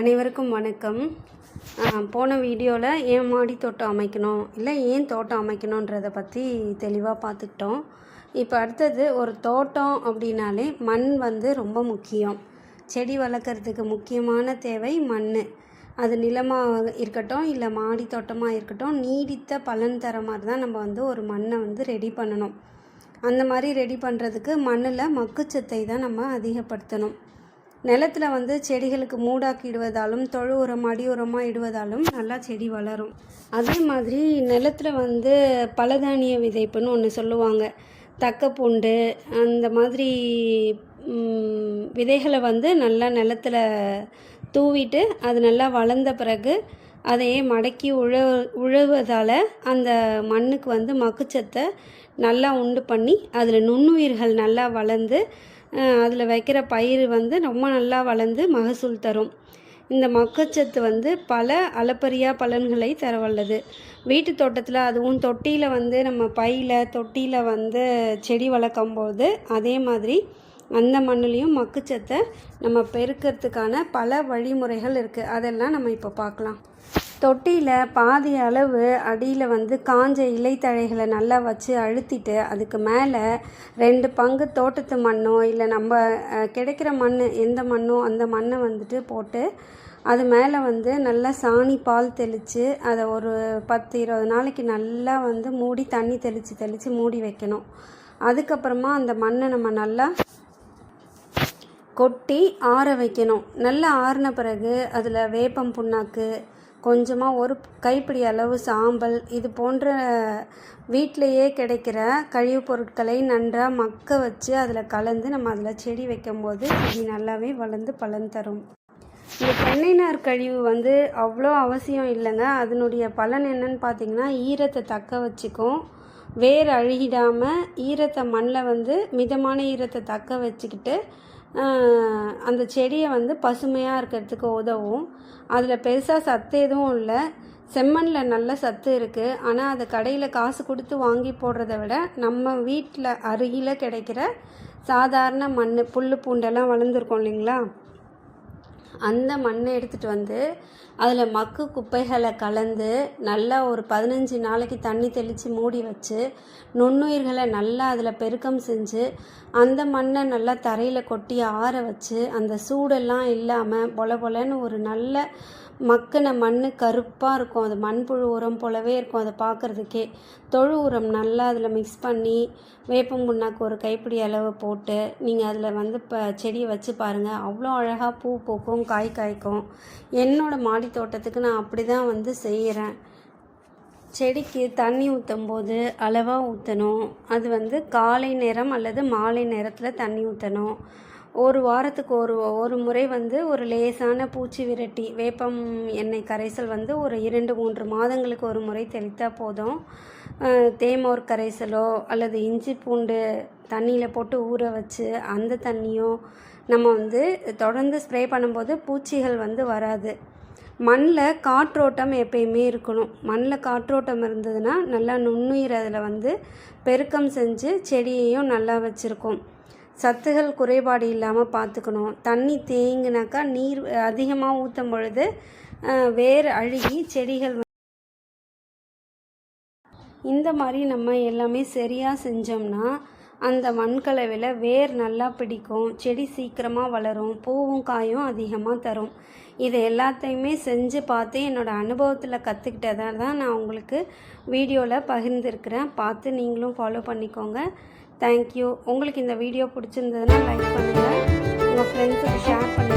அனைவருக்கும் வணக்கம். போன வீடியோவில் ஏன் மாடி தோட்டம் அமைக்கணும் இல்லை ஏன் தோட்டம் அமைக்கணுன்றதை பற்றி தெளிவாக பார்த்துக்கிட்டோம் இப்போ அடுத்தது ஒரு தோட்டம் அப்படின்னாலே மண் வந்து ரொம்ப முக்கியம். செடி வளர்க்குறதுக்கு முக்கியமான தேவை மண் அது நிலமாக இருக்கட்டும் இல்லை மாடி தோட்டமாக இருக்கட்டும் நீடித்த பலன் தர மாதிரி தான் நம்ம வந்து ஒரு மண்ணை வந்து ரெடி பண்ணணும். அந்த மாதிரி ரெடி பண்ணுறதுக்கு மண்ணில் மக்குச்சத்தை தான் நம்ம அதிகப்படுத்தணும். நிலத்துல வந்து செடிகளுக்கு மூடாக்கி இடுவதாலும் தொழு உரம் அடி உரமாக இடுவதாலும் நல்லா செடி வளரும். அதே மாதிரி நிலத்துல வந்து பலதானிய விதைப்புன்னு ஒன்று சொல்லுவாங்க. தக்கப்பூண்டு அந்த மாதிரி விதைகளை வந்து நல்லா நிலத்துல தூவிட்டு அது நல்லா வளர்ந்த பிறகு அதையே மடக்கி உழ உழுவதால் அந்த மண்ணுக்கு வந்து மக்குச்சத்தை நல்லா உண்டு பண்ணி அதில் நுண்ணுயிர்கள் நல்லா வளர்ந்து அதில் வைக்கிற பயிர் வந்து ரொம்ப நல்லா வளர்ந்து மகசூல் தரும். இந்த மக்கச்சத்து வந்து பல அளப்பரியா பலன்களை தரவல்லது. வீட்டு தோட்டத்தில் அதுவும் தொட்டியில் வந்து நம்ம பையில் தொட்டியில் வந்து செடி வளர்க்கும் போது அதே மாதிரி அந்த மண்ணுலேயும் மக்குச்சத்தை நம்ம பெருக்கிறதுக்கான பல வழிமுறைகள் இருக்குது அதெல்லாம் நம்ம இப்போ பார்க்கலாம் தொட்டியில் பாதி அளவு அடியில் வந்து காஞ்ச இலைத்தழைகளை நல்லா வச்சு அழுத்திட்டு அதுக்கு மேலே ரெண்டு பங்கு தோட்டத்து மண்ணோ இல்லை நம்ம கிடைக்கிற மண் எந்த மண்ணோ அந்த மண்ணை வந்துட்டு போட்டு அது மேலே வந்து நல்லா சாணி பால் தெளித்து அதை ஒரு பத்து இருபது நாளைக்கு நல்லா வந்து மூடி தண்ணி தெளித்து தெளித்து மூடி வைக்கணும். அதுக்கப்புறமா அந்த மண்ணை நம்ம நல்லா கொட்டி ஆற வைக்கணும். நல்லா ஆறின பிறகு அதில் வேப்பம் புண்ணாக்கு கொஞ்சமாக ஒரு கைப்பிடி அளவு சாம்பல் இது போன்ற வீட்டிலையே கிடைக்கிற கழிவுப் பொருட்களை நன்றாக மக்க வச்சு அதில் கலந்து நம்ம அதில் செடி வைக்கும்போது செடி நல்லாவே வளர்ந்து பலன் தரும். இந்த தென்னை நார் கழிவு வந்து அவ்வளோ அவசியம் இல்லைங்க. அதனுடைய பலன் என்னன்னு பார்த்தீங்கன்னா ஈரத்தை தக்க வச்சுக்கும். வேர் அழுகிடாமல் ஈரத்தை மண்ணில் வந்து மிதமான ஈரத்தை தக்க வச்சுக்கிட்டு அந்த செடியை வந்து பசுமையாக இருக்கிறதுக்கு உதவும். அதில் பெருசாக சத்து எதுவும் இல்லை. செம்மண்ணில் நல்ல சத்து இருக்குது ஆனால் அதை கடையில் காசு கொடுத்து வாங்கி போடுறத விட நம்ம வீட்டில் அருகில் கிடைக்கிற சாதாரண மண் புல் பூண்டெல்லாம் வளர்ந்துருக்கோம் இல்லைங்களா? அந்த மண்ணை எடுத்துகிட்டு வந்து அதில் மக்கு குப்பைகளை கலந்து நல்லா ஒரு பதினஞ்சு நாளைக்கு தண்ணி தெளித்து மூடி வச்சு நுண்ணுயிர்களை நல்லா அதில் பெருக்கம் செஞ்சு அந்த மண்ணை நல்லா தரையில் கொட்டி ஆற வச்சு அந்த சூடெல்லாம் இல்லாமல் பொல பொலன்னு ஒரு நல்ல மக்கின மண் கருப்பாக இருக்கும். அது மண்புழு உரம் போலவே இருக்கும் அதை பார்க்குறதுக்கே. தொழு உரம் நல்லா அதில் மிக்ஸ் பண்ணி வேப்பம் புண்ணாக்கு ஒரு கைப்பிடி அளவு போட்டு நீங்கள் அதில் வந்து இப்போ செடியை வச்சு பாருங்கள் அவ்வளோ அழகாக பூ பூக்கும் காய் காய்க்கும். என்னோடய மாடி தோட்டத்துக்கு நான் அப்படி தான் வந்து செய்கிறேன் செடிக்கு தண்ணி ஊற்றும் போது அளவாக ஊற்றணும் அது வந்து காலை நேரம் அல்லது மாலை நேரத்தில் தண்ணி ஊற்றணும் ஒரு வாரத்துக்கு ஒரு ஒரு முறை வந்து ஒரு லேசான பூச்சி விரட்டி வேப்பம் எண்ணெய் கரைசல் வந்து ஒரு இரண்டு மூன்று மாதங்களுக்கு ஒரு முறை தெளித்தா போதும். தேமோர் கரைசலோ அல்லது இஞ்சி பூண்டு தண்ணியில் போட்டு ஊற வச்சு அந்த தண்ணியோ நம்ம வந்து தொடர்ந்து ஸ்ப்ரே பண்ணும்போது பூச்சிகள் வந்து வராது. மண்ணில் காற்றோட்டம் எப்பயுமே இருக்கணும். மண்ணில் காற்றோட்டம் இருந்ததுன்னா நல்லா நுண்ணுயிர் அதில் வந்து பெருக்கம் செஞ்சு செடியையும் நல்லா வச்சுருக்கோம். சத்துகள் குறைபாடு இல்லாமல் பார்த்துக்கணும் தண்ணி தேங்கினாக்கா நீர் அதிகமாக ஊற்றும் பொழுது அஹ், வேர் அழுகி செடிகள் இந்த மாதிரி நம்ம எல்லாமே சரியாக செஞ்சோம்னா அந்த மண்கலவையில் வேர் நல்லா பிடிக்கும் செடி சீக்கிரமாக வளரும் பூவும் காயும் அதிகமாக தரும். இதை எல்லாத்தையுமே செஞ்சு பார்த்து என்னோடய அனுபவத்தில் கற்றுக்கிட்டதை தான் நான் உங்களுக்கு வீடியோவில் பகிர்ந்துருக்கிறேன். பார்த்து நீங்களும் ஃபாலோ பண்ணிக்கோங்க. தேங்க்யூ உங்களுக்கு இந்த வீடியோ பிடிச்சிருந்ததுன்னா லைக் பண்ணுங்கள் உங்கள் ஃப்ரெண்ட்ஸுக்கு ஷேர் பண்ணுங்கள்